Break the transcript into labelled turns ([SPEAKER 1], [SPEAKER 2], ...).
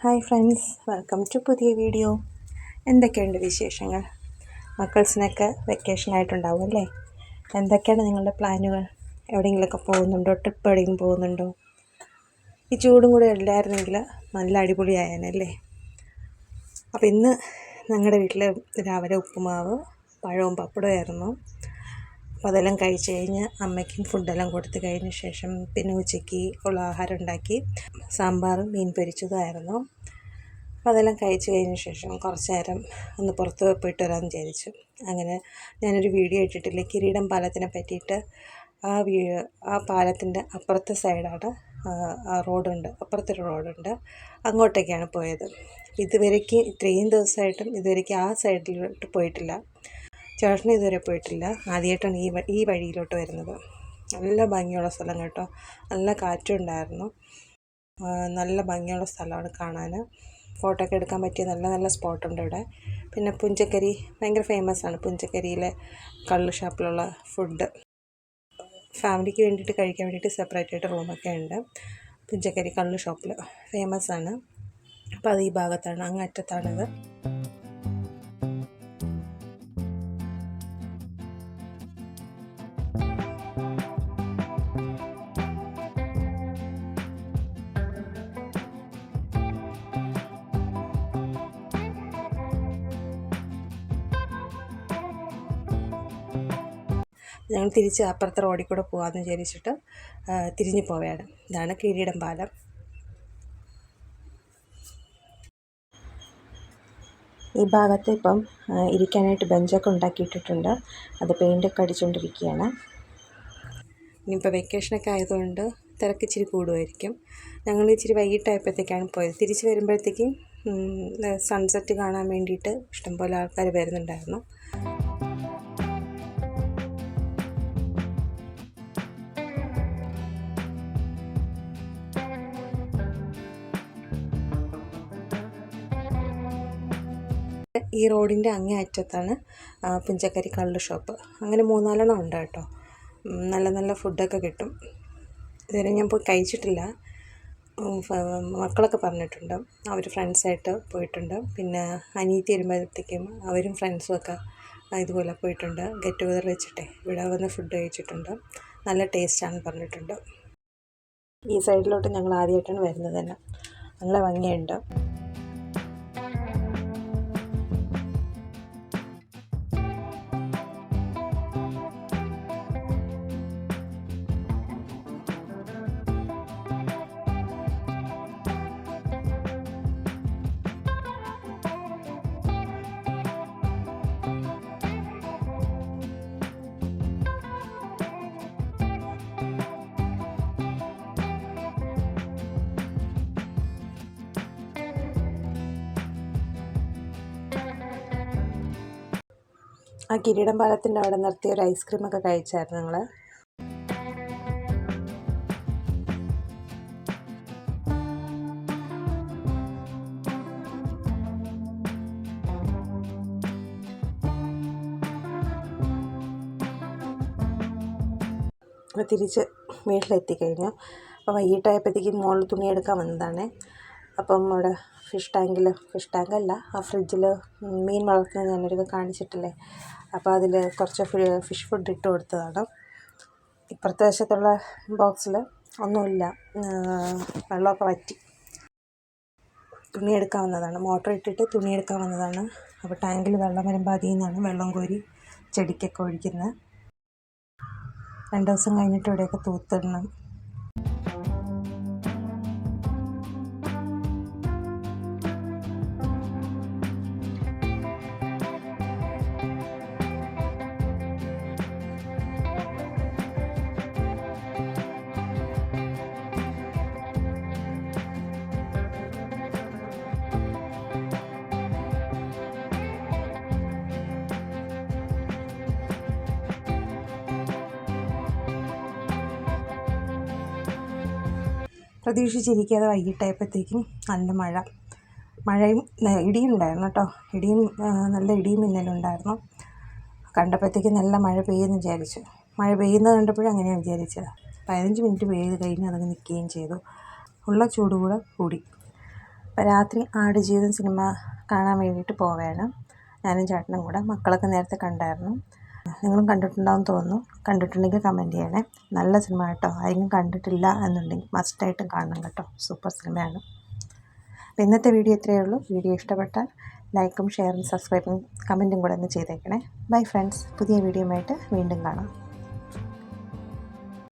[SPEAKER 1] Hi friends welcome to പുതിയ video. എന്തൊക്കെയുണ്ട് വിശേഷങ്ങൾ? മക്കൾസിനൊക്കെ വെക്കേഷൻ ആയിട്ടുണ്ടാവും അല്ലേ? എന്തൊക്കെയാണ് നിങ്ങളുടെ പ്ലാനുകൾ? എവിടെയെങ്കിലുമൊക്കെ പോകുന്നുണ്ടോ? ട്രിപ്പ് എവിടെയെങ്കിലും പോകുന്നുണ്ടോ? ഈ ചൂടും കൂടെ ഇല്ലായിരുന്നെങ്കിൽ നല്ല അടിപൊളിയായാനല്ലേ അപ്പോൾ ഇന്ന് ഞങ്ങളുടെ വീട്ടിൽ രാവിലെ ഉപ്പുമാവ് പഴവും പപ്പടമായിരുന്നു അപ്പോൾ അതെല്ലാം കഴിച്ച് കഴിഞ്ഞ് അമ്മയ്ക്കും ഫുഡെല്ലാം കൊടുത്ത് കഴിഞ്ഞ ശേഷം പിന്നെ ഉച്ചയ്ക്ക് ഉള്ള ആഹാരം ഉണ്ടാക്കി സാമ്പാറും മീൻ പൊരിച്ചതായിരുന്നു അപ്പോൾ അതെല്ലാം കഴിച്ച് കഴിഞ്ഞ ശേഷം കുറച്ച് നേരം ഒന്ന് പുറത്ത് പോയിട്ട് വരാമെന്ന് വിചാരിച്ചു. അങ്ങനെ ഞാനൊരു വീഡിയോ ഇട്ടിട്ടില്ല? കിരീടം പാലത്തിനെ പറ്റിയിട്ട്. ആ വീ ആ പാലത്തിന്റെ അപ്പുറത്തെ സൈഡാണ് റോഡുണ്ട്. അപ്പുറത്തൊരു റോഡുണ്ട്. അങ്ങോട്ടേക്കാണ് പോയത്. ഇതുവരേക്ക് ഇത്രയും ദിവസമായിട്ടും ഇതുവരേക്ക് ആ സൈഡിലോട്ട് പോയിട്ടില്ല. ചേട്ടൻ ഇതുവരെ പോയിട്ടില്ല. ആദ്യമായിട്ടാണ് ഈ ഈ വഴിയിലോട്ട് വരുന്നത്. നല്ല ഭംഗിയുള്ള സ്ഥലം കേട്ടോ. നല്ല കാറ്റുണ്ടായിരുന്നു നല്ല ഭംഗിയുള്ള സ്ഥലമാണ് കാണാൻ ഫോട്ടോ ഒക്കെ എടുക്കാൻ പറ്റിയ നല്ല നല്ല സ്പോട്ടുണ്ട് ഇവിടെ. പിന്നെ പുഞ്ചക്കരി ഭയങ്കര ഫേമസ് ആണ് പുഞ്ചക്കരിയിലെ കള്ള് ഷാപ്പിലുള്ള ഫുഡ് ഫാമിലിക്ക് വേണ്ടിയിട്ട് കഴിക്കാൻ വേണ്ടിയിട്ട് സെപ്പറേറ്റ് ആയിട്ട് റൂമൊക്കെ ഉണ്ട്. പുഞ്ചക്കരി കള്ള് ഷോപ്പിൽ ഫേമസ് ആണ്. അപ്പോൾ അത് ഈ ഭാഗത്താണ് അങ്ങറ്റത്താണത് ഞങ്ങൾ തിരിച്ച് അപ്പുറത്തെ റോഡിൽ കൂടെ പോകാമെന്ന് വിചാരിച്ചിട്ട് തിരിഞ്ഞു പോവുകയാണ്. ഇതാണ് കിരീടം പാലം. ഈ ഭാഗത്ത് ഇപ്പം ഇരിക്കാനായിട്ട് ബെഞ്ചൊക്കെ ഉണ്ടാക്കിയിട്ടിട്ടുണ്ട്. അത് പെയിന്റൊക്കെ അടിച്ചുകൊണ്ടിരിക്കുകയാണ് ഇനിയിപ്പോൾ വെക്കേഷനൊക്കെ ആയതുകൊണ്ട് തിരക്ക് ഇച്ചിരി കൂടുമായിരിക്കും. ഞങ്ങൾ ഇച്ചിരി വൈകിട്ടായപ്പോഴത്തേക്കാണ് പോയത്. തിരിച്ച് വരുമ്പോഴത്തേക്കും സൺസെറ്റ് കാണാൻ വേണ്ടിയിട്ട് ഇഷ്ടംപോലെ ആൾക്കാർ വരുന്നുണ്ടായിരുന്നു. ഈ റോഡിന്റെ അങ്ങേ അറ്റത്താണ് പുഞ്ചക്കരി കള്ള് ഷോപ്പ്. അങ്ങനെ മൂന്നാലെണ്ണം ഉണ്ട് കേട്ടോ. നല്ല നല്ല ഫുഡൊക്കെ കിട്ടും. ഇതുവരെ ഞാൻ പോയി കഴിച്ചിട്ടില്ല. മക്കളൊക്കെ പറഞ്ഞിട്ടുണ്ട്. അവർ ഫ്രണ്ട്സായിട്ട് പോയിട്ടുണ്ട്. പിന്നെ അനിയത്തി വരുമ്പോഴത്തേക്കും അവരും ഫ്രണ്ട്സും ഒക്കെ ഇതുപോലെ പോയിട്ടുണ്ട്. ഗെറ്റ് ടുഗദർ വെച്ചിട്ടേ ഇവിടെ വന്ന് ഫുഡ് കഴിച്ചിട്ടുണ്ട്. നല്ല ടേസ്റ്റാണെന്ന് പറഞ്ഞിട്ടുണ്ട്. ഈ സൈഡിലോട്ട് ഞങ്ങൾ ആദ്യമായിട്ടാണ് വരുന്നത് തന്നെ. നല്ല ഭംഗിയുണ്ട്. ആ കിരീടം പാലത്തിന്റെ അവിടെ നിർത്തിയ ഒരു ഐസ്ക്രീമൊക്കെ കഴിച്ചായിരുന്നു ഞങ്ങൾ തിരിച്ച് വീട്ടിലെത്തിക്കഴിഞ്ഞു അപ്പോൾ വൈകിട്ടായപ്പോഴത്തേക്കും മോളിൽ തുണിയെടുക്കാൻ വന്നതാണ്. അപ്പം അവിടെ ഫിഷ് ടാങ്കിൽ ഫിഷ് ടാങ്കല്ല ആ ഫ്രിഡ്ജിൽ മീൻ വളർത്തുന്നത് ഞാനൊരു കാണിച്ചിട്ടില്ലേ? അപ്പോൾ അതിൽ കുറച്ച് ഫിഷ് ഫുഡ് ഇട്ട് കൊടുത്തതാണ്. ഇപ്പുറത്തെ വശത്തുള്ള ബോക്സിൽ ഒന്നുമില്ല വെള്ളമൊക്കെ വറ്റി. തുണി എടുക്കാൻ വന്നതാണ്. മോട്ടർ ഇട്ടിട്ട് തുണി എടുക്കാൻ വന്നതാണ്. അപ്പോൾ ടാങ്കിൽ വെള്ളം വരുമ്പോൾ അതിൽ നിന്നാണ് വെള്ളം കോരി ചെടിക്കൊക്കെ ഒഴിക്കുന്നത്. രണ്ട് ദിവസം കഴിഞ്ഞിട്ട് ഇവിടെയൊക്കെ തൂത്തിടണം. പ്രതീക്ഷിച്ചിരിക്കാതെ വൈകിട്ടായപ്പോഴത്തേക്കും നല്ല മഴ. മഴയും ഇടിയും ഉണ്ടായിരുന്നു കേട്ടോ. ഇടിയും നല്ല ഇടിയും മിന്നലും ഉണ്ടായിരുന്നു. കണ്ടപ്പോഴത്തേക്കും നല്ല മഴ പെയ്യുമെന്ന് വിചാരിച്ചു. മഴ പെയ്യുന്നത് കണ്ടപ്പോഴും അങ്ങനെയാണ് വിചാരിച്ചത്. പതിനഞ്ച് മിനിറ്റ് പെയ്ത് കഴിഞ്ഞ് അതങ്ങ് നിൽക്കുകയും ചെയ്തു. ഉള്ള ചൂട് കൂടെ. കൂടി അപ്പോൾ രാത്രി ആടുജീവിതം സിനിമ കാണാൻ വേണ്ടിയിട്ട് പോവുകയാണ്. ഞാനും ചേട്ടനും കൂടെ മക്കളൊക്കെ നേരത്തെ കണ്ടായിരുന്നു. നിങ്ങളും കണ്ടിട്ടുണ്ടാവും തോന്നുന്നു. കണ്ടിട്ടുണ്ടെങ്കിൽ കമന്റ് ചെയ്യണേ. നല്ല സിനിമ കേട്ടോ. ആരെങ്കിലും കണ്ടിട്ടില്ല എന്നുണ്ടെങ്കിൽ മസ്റ്റായിട്ടും കാണണം കേട്ടോ. സൂപ്പർ സിനിമയാണ് അപ്പോൾ ഇന്നത്തെ വീഡിയോ ഇത്രയേ ഉള്ളൂ. വീഡിയോ ഇഷ്ടപ്പെട്ടാൽ ലൈക്കും ഷെയറും സബ്സ്ക്രൈബും കമന്റും കൂടെ ഒന്ന് ചെയ്തേക്കണേ. ബൈ ഫ്രണ്ട്സ് പുതിയ വീഡിയോ ആയിട്ട് വീണ്ടും കാണാം.